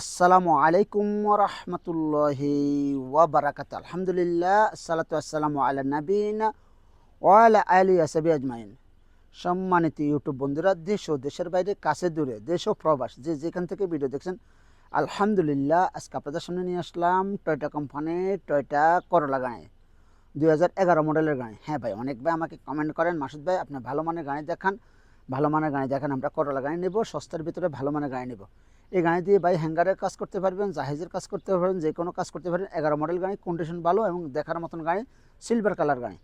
আসসালামু আলাইকুম রহমতুল্লাহি ওয়াবারাকাত আলহামদুলিল্লাহ, আসসালাতু আসসালামু আলা নবীন ওয়ালা আলী আসাবি আজমাইন। সম্মানিত ইউটিউব বন্ধুরা, দেশ ও দেশের বাইরে, কাছে দূরে, দেশ ও প্রবাস, যে যেখান থেকে ভিডিও দেখছেন, আলহামদুলিল্লাহ, আজকে আপনাদের সামনে নিয়ে আসলাম টয়টা কোম্পানির টয়টা করলা গাড়ি দুই হাজার এগারো মডেলের গাড়ি হ্যাঁ ভাই, অনেক ভাই আমাকে কমেন্ট করেন, মাসুদ ভাই, আপনি ভালো মানের গাড়ি দেখান, ভালো মানের গাড়ি দেখান, আমরা করলা গাড়ি নেব, সস্তার ভিতরে ভালো মানের গাড়ি নেব। এই গাড়ি দিয়ে ভাই হ্যাঙ্গারের কাজ করতে পারবেন, জাহাজের কাজ করতে পারবেন, যে কোনো কাজ করতে পারবেন। এগারো মডেল গাড়ি কন্ডিশন ভালো এবং দেখার মতন গাড়ি সিলভার কালার গাড়ি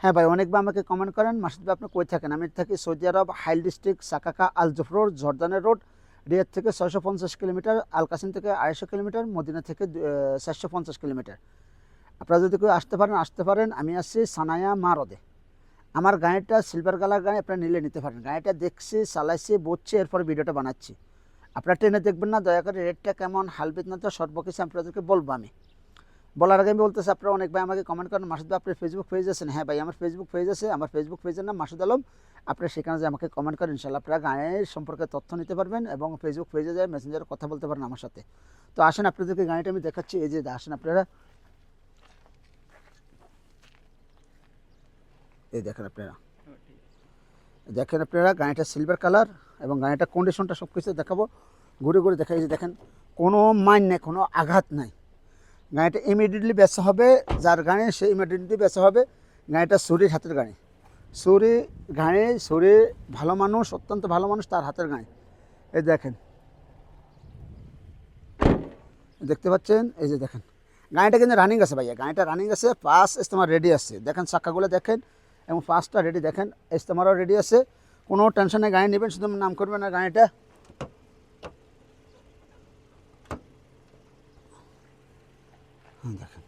হ্যাঁ ভাই, অনেক অনেকবার আমাকে কমেন্ট করেন, মাসুদ ভাই আপনি কই থাকেন? আমি থাকি Saudi Arab, Hail district Sakaka Al Jouf road জর্দানের road Riyadh থেকে ছয়শো পঞ্চাশ কিলোমিটার, আলকাসিম থেকে আড়াইশো কিলোমিটার, মদিনা থেকে চারশো পঞ্চাশ কিলোমিটার। আপনারা যদি কেউ আসতে পারেন আসতে পারেন, আমি আসছি সানায়া মারদে। আমার গাড়িটা সিলভার কালার গাড়ি আপনারা নিলে নিতে পারেন। গাড়িটা দেখছি, চালাইছি বুঝছি এরপর ভিডিওটা বানাচ্ছি। আপনারা ট্রেনে দেখবেন না দয়া করে রেটটা কেমন হালবিত না তো সর্বকিছু আপনাদেরকে বলব আমি। বলার আগে আমি বলতেছি আপনারা অনেক ভাই আমাকে কমেন্ট করেন মাসুদ আপনার ফেসবুক পেজ আছেন হ্যাঁ ভাই আমার ফেসবুক পেজ আছে আমার ফেসবুক পেজের নাম মাসুদ আলম। আপনারা সেখানে যে আমাকে কমেন্ট করেন ইনশাল্লাহ আপনারা গাড়ির সম্পর্কে তথ্য নিতে পারবেন এবং ফেসবুক পেজে যায় মেসেঞ্জারে কথা বলতে পারেন আমার সাথে। তো আসেন আপনাদেরকে গাড়িটা আমি দেখাচ্ছি এই যে আসেন আপনারা। এই দেখেন আপনারা। দেখেন আপনারা গাড়িটা সিলভার কালার এবং গাড়িটা কন্ডিশনটা সব কিছু দেখাবো। ঘুরে ঘুরে দেখা যে দেখেন, কোনো মাইন নেই, কোনো আঘাত নাই। গাড়িটা ইমিডিয়েটলি বেচা হবে, যার গাড়ি, সে ইমিডিয়েটলি বেচা হবে, গাড়িটা সুরির হাতের গাড়ি। সুরি গাড়ি, সুরি ভালো মানুষ, অত্যন্ত ভালো মানুষ, তার হাতের গাড়ি। এই দেখেন, দেখতে পাচ্ছেন? এই যে দেখেন, গাড়িটা কিন্তু রানিং আছে ভাইয়া। গাড়িটা রানিং আছে পাস ইস্তেমার রেডি আছে। দেখেন চাক্কাগুলো দেখেন, এবং পাঁচটা রেডি দেখেন ইস্তেমারও রেডি আছে। কোনো টেনশনে গাড়ি নেবেন শুধু নাম করবেন না গাড়িটা হ্যাঁ দেখেন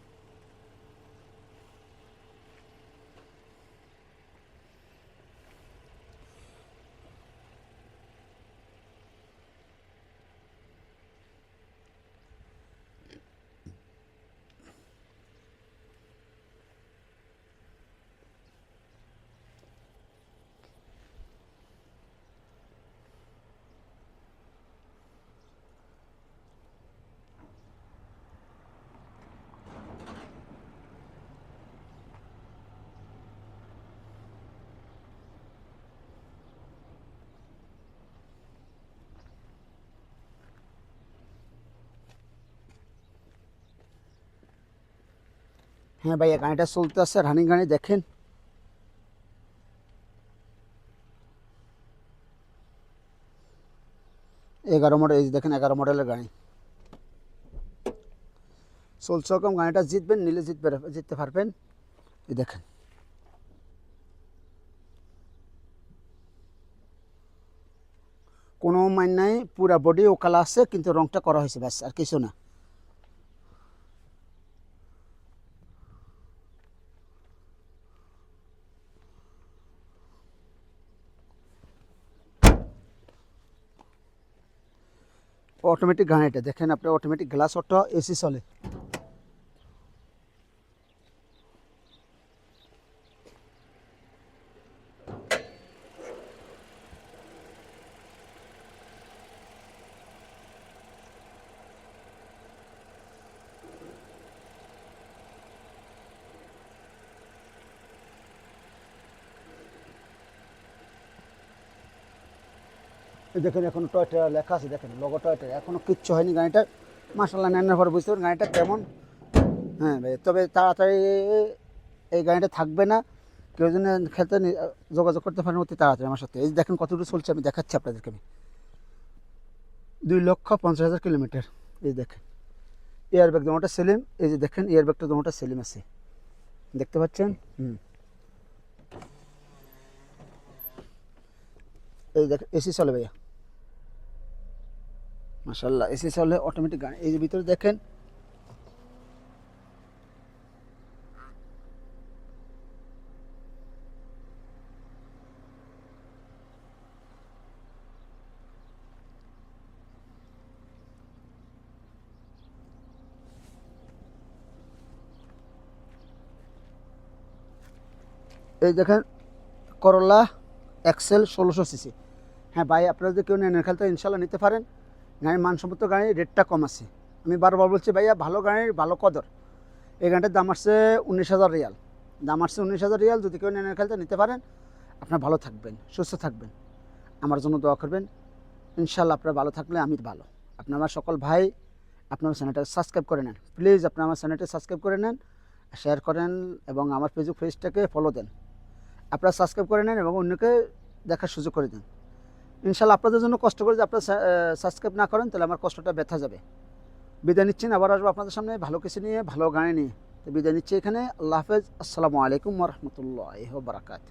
হ্যাঁ ভাইয়া গাড়িটা চলতে আসছে রানিং গাড়ি দেখেন। এগারো মডেল এই দেখেন এগারো মডেলের গাড়ি। চলছে রকম গাড়িটা জিতবেন, নিলে জিতবে, জিততে পারবেন। এই দেখেন। কোনো মাইন নাই, পুরা বডি ওকালা আছে, কিন্তু রংটা করা হয়েছে, ব্যাস, আর কিছু না। অটোমেটিক গাড়িটা দেখেন আপনার অটোমেটিক গ্লাস অটো এসি চলে দেখেন এখন টয়টা লেখা আছে, দেখেন লোগো টয়টা এখনও কিচ্ছু হয়নি গাড়িটার। মাসাল্লাহ নেনার পরে বুঝতে পারেন গাড়িটা কেমন? হ্যাঁ ভাই, তবে তাড়াতাড়ি এই গাড়িটা থাকবে না। কেউ যেন খেলতে যোগাযোগ করতে পারেন অতি তাড়াতাড়ি, আমার সাথে। এই দেখেন কতটুকু চলছে, আমি দেখাচ্ছি আপনাদেরকে আমি। দুই লক্ষ পঞ্চাশ হাজার কিলোমিটার। এই দেখেন এয়ার ব্যাগ দোনোটা সেলিম, এই যে দেখেন এয়ার ব্যাগটা দোনোটা সেলিম আছে। দেখতে পাচ্ছেন? হুম। এই দেখেন, এসি চলে ভাইয়া। মাসাল্লাহ এসি চলে অটোমেটিক গাড়ি এই যে ভিতরে দেখেন। এই দেখেন করলা এক্সেল ষোলোশো সিসি হ্যাঁ ভাই, আপনারা যদি কেউ নেন খেলতে ইনশাল্লাহ নিতে পারেন। গাড়ির মানসম্মত গাড়ির রেটটা কম আছে। আমি বারবার বলছি, ভাইয়া, ভালো গাড়ির ভালো কদর। এই গাড়িটার দাম আসছে উনিশ হাজার রিয়াল। দাম আসছে উনিশ হাজার রিয়াল, যদি কেউ নেন খেলতে নিতে পারেন। আপনার ভালো থাকবেন, সুস্থ থাকবেন। আমার জন্য দোয়া করবেন। ইনশাল্লাহ আপনারা ভালো থাকলে আমি ভালো। আপনার আমার সকল ভাই, আপনার চ্যানেলটা সাবস্ক্রাইব করে নেন। প্লিজ আপনার আমার চ্যানেলটা সাবস্ক্রাইব করে নেন, শেয়ার করেন এবং আমার ফেসবুক পেজটাকে ফলো দেন। আপনারা সাবস্ক্রাইব করে নেন এবং অন্যকে দেখার সুযোগ করে দেন। ইনশাল্লাহ আপনাদের জন্য কষ্ট করে যে আপনারা সাবস্ক্রাইব না করেন, তাহলে আমার কষ্টটা ব্যথা যাবে। বিদায় নিচ্ছেন আবার আসব আপনাদের সামনে ভালো কিছু নিয়ে, ভালো গানে নিয়ে। তো বিদায় নিচ্ছি এখানে, আল্লাহ হাফেজ, আসসালামু আলাইকুম রহমতুল্লাহ বারাকাত